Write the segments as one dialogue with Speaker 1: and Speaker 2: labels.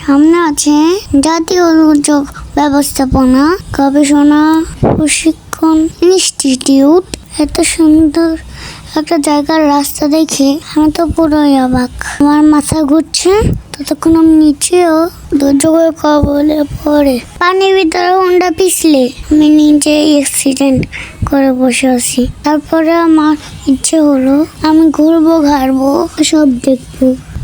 Speaker 1: সামনে আছে জাতীয় দুর্যোগ ব্যবস্থাপনা, গবেষণা, প্রশিক্ষণ ইনস্টিটিউট। এত সুন্দর একটা জায়গার রাস্তা দেখে আমি তো পুরোই অবাক। আমার মাথা ঘুরছে, ততক্ষণ আমি নিচেও দুর্যোগের কবলে পড়ে। পানির ভিতরে হোন্ডা পিছলে আমি নিজে অ্যাক্সিডেন্ট করে বসে আছি। তারপরে আমার ইচ্ছে হলো আমি ঘুরবো, ঘাড়বো, সব দেখব।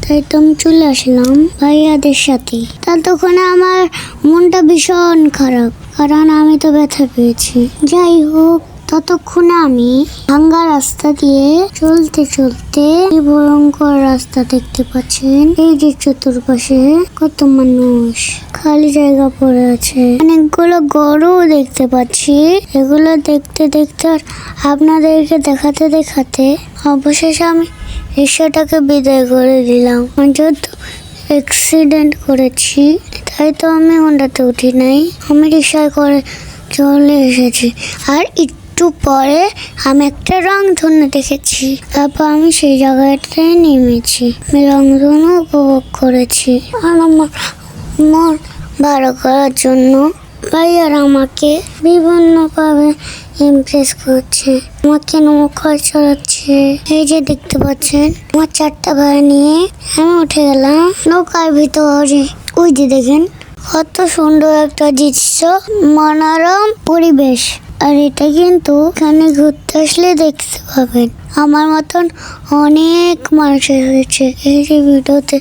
Speaker 1: আমি চলে আসলাম ভাইয়াদের সাথে। ততক্ষণে আমার মনটা ভীষণ খারাপ, কারণ আমি তো ব্যথা পেয়েছি। যাই হোক, ততক্ষণে আমি ভাঙ্গা রাস্তা দিয়ে চলতে চলতে ভয়ঙ্কর রাস্তা দেখতে পাচ্ছেন। এই যে চতুর্পাশে কত মানুষ, খালি জায়গা পড়ে আছে। অনেকগুলো গরু দেখতে পাচ্ছি। এগুলো দেখতে দেখতে আর আপনাদেরকে দেখাতে দেখাতে অবশেষে আমি রিক্সাটাকে বিদায় করে দিলাম। আমি যেহেতু অ্যাক্সিডেন্ট করেছি, তাই তো আমি হোন্ডাতে উঠি নাই। আমি রিক্সায় করে চলে এসেছি। আর একটু পরে আমি একটা রং ধনু দেখেছি। তারপর আমি সেই জায়গাটাতে নেমেছি। আমি রং ধনু উপভোগ করেছি। আর আমার মন ভালো করার জন্য ভাইয়ার আমাকে বিভিন্নভাবে ইমপ্রেস করছে। আমাকে নৌকা চড়াচ্ছে? এই যে দেখতে পাচ্ছেন, আমার চারটা ভাই নিয়ে আমি উঠে গেলাম নৌকার ভিতরে। ওই যে দেখেন, কত সুন্দর একটা দৃশ্য, মনোরম পরিবেশ। আর এটা কিন্তু এখানে ঘুরতে আসলে দেখতে পাবেন। আমার মতন অনেক মানুষ হয়েছে এই যে ভিডিওতে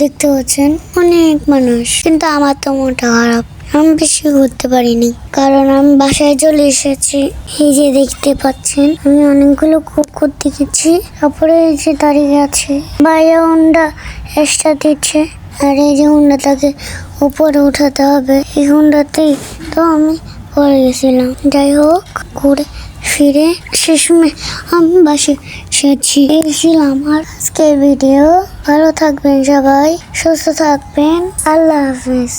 Speaker 1: দেখতে পাচ্ছেন, অনেক মানুষ। কিন্তু আমার তো মনটা খারাপ। আমি বেশি ঘুরতে পারিনি, কারণ আমি বাসায় চলে এসেছি। এই যে দেখতে পাচ্ছেন, আমি অনেকগুলো কুকুর দেখেছি, তারপরে এই যে দাঁড়িয়ে আছে। বাইরে হুন্ডা এক্সট্রা দিচ্ছে, আর এই যে হুন্ডাটাকে উপরে উঠাতে হবে। এই হুন্ডাতেই তো আমি পড়ে গেছিলাম। যাই হোক, ঘুরে ফিরে শেষমে আমি বাসে এসেছি। এই আর আজকের ভিডিও। ভালো থাকবেন সবাই, সুস্থ থাকবেন। আল্লাহ হাফিজ।